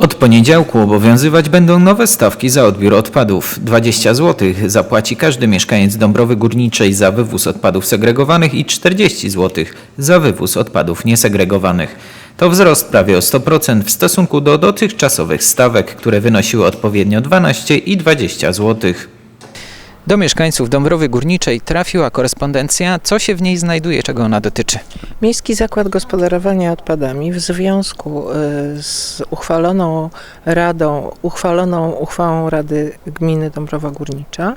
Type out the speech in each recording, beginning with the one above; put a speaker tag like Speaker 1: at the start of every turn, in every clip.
Speaker 1: Od poniedziałku obowiązywać będą nowe stawki za odbiór odpadów. 20 zł zapłaci każdy mieszkaniec Dąbrowy Górniczej za wywóz odpadów segregowanych i 40 zł za wywóz odpadów niesegregowanych. To wzrost prawie o 100% w stosunku do dotychczasowych stawek, które wynosiły odpowiednio 12 i 20 zł. Do mieszkańców Dąbrowy Górniczej trafiła korespondencja. Co się w niej znajduje, czego ona dotyczy?
Speaker 2: Miejski Zakład Gospodarowania Odpadami w związku y, z uchwaloną radą, uchwaloną uchwałą Rady Gminy Dąbrowa Górnicza,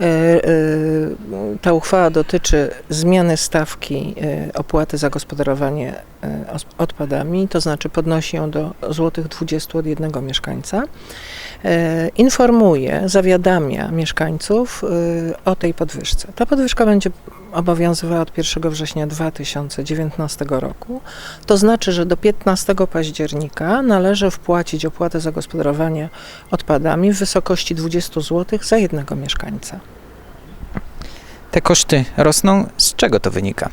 Speaker 2: y, y, ta uchwała dotyczy zmiany stawki opłaty za gospodarowanie os- odpadami, to znaczy podnosi ją do złotych 20 od jednego mieszkańca. Y, Informuje, zawiadamia mieszkańców y, o tej podwyżce. Ta podwyżka będzie obowiązywała od 1 września 2019 roku. To znaczy, że do 15 października należy wpłacić opłatę za gospodarowanie odpadami w wysokości 20 zł za jednego mieszkańca.
Speaker 1: Te koszty rosną. Z czego to wynika?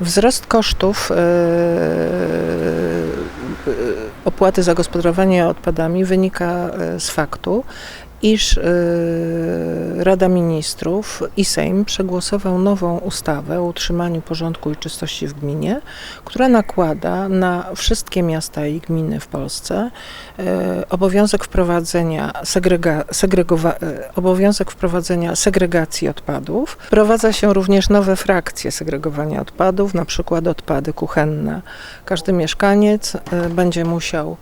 Speaker 2: Wzrost kosztów e, e, opłaty za gospodarowanie odpadami wynika e, z faktu, iż e, Rada Ministrów i Sejm przegłosował nową ustawę o utrzymaniu porządku i czystości w gminie, która nakłada na wszystkie miasta i gminy w Polsce e, obowiązek wprowadzenia, segrega, segregowa, e, obowiązek wprowadzenia segregacji odpadów. Wprowadza się również nowe frakcje segregowania odpadów, na przykład odpady kuchenne. Każdy mieszkaniec e, będzie musiał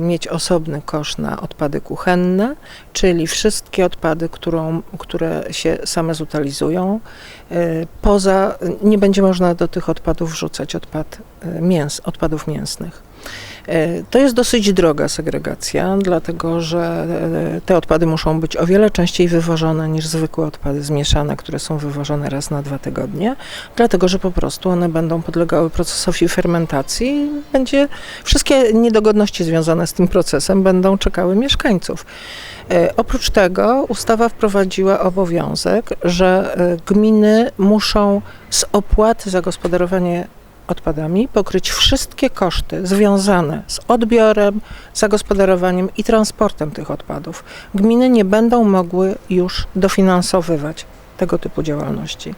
Speaker 2: mieć osobny kosz na odpady kuchenne, czyli wszystkie odpady, którą, które się same zutalizują. E, Poza, nie będzie można do tych odpadów wrzucać odpad, e, mięs, odpadów mięsnych. E, To jest dosyć droga segregacja, dlatego że e, te odpady muszą być o wiele częściej wywożone niż zwykłe odpady zmieszane, które są wywożone raz na dwa tygodnie, dlatego że po prostu one będą podlegały procesowi fermentacji będzie, wszystkie niedogodności związane z tym procesem będą czekały mieszkańców. E, Oprócz tego ustawa wprowadziła obowiązek, że gminy muszą z opłaty za gospodarowanie odpadami pokryć wszystkie koszty związane z odbiorem, zagospodarowaniem i transportem tych odpadów. Gminy nie będą mogły już dofinansowywać tego typu działalności.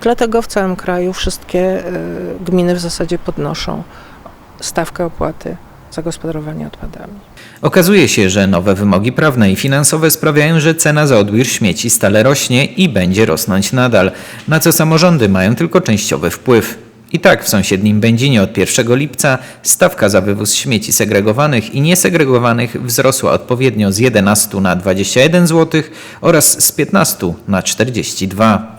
Speaker 2: Dlatego w całym kraju wszystkie e, gminy w zasadzie podnoszą stawkę opłaty za gospodarowanie odpadami.
Speaker 1: Okazuje się, że nowe wymogi prawne i finansowe sprawiają, że cena za odbiór śmieci stale rośnie i będzie rosnąć nadal, na co samorządy mają tylko częściowy wpływ. I tak w sąsiednim Będzinie od 1 lipca stawka za wywóz śmieci segregowanych i niesegregowanych wzrosła odpowiednio z 11 na 21 zł oraz z 15 na 42.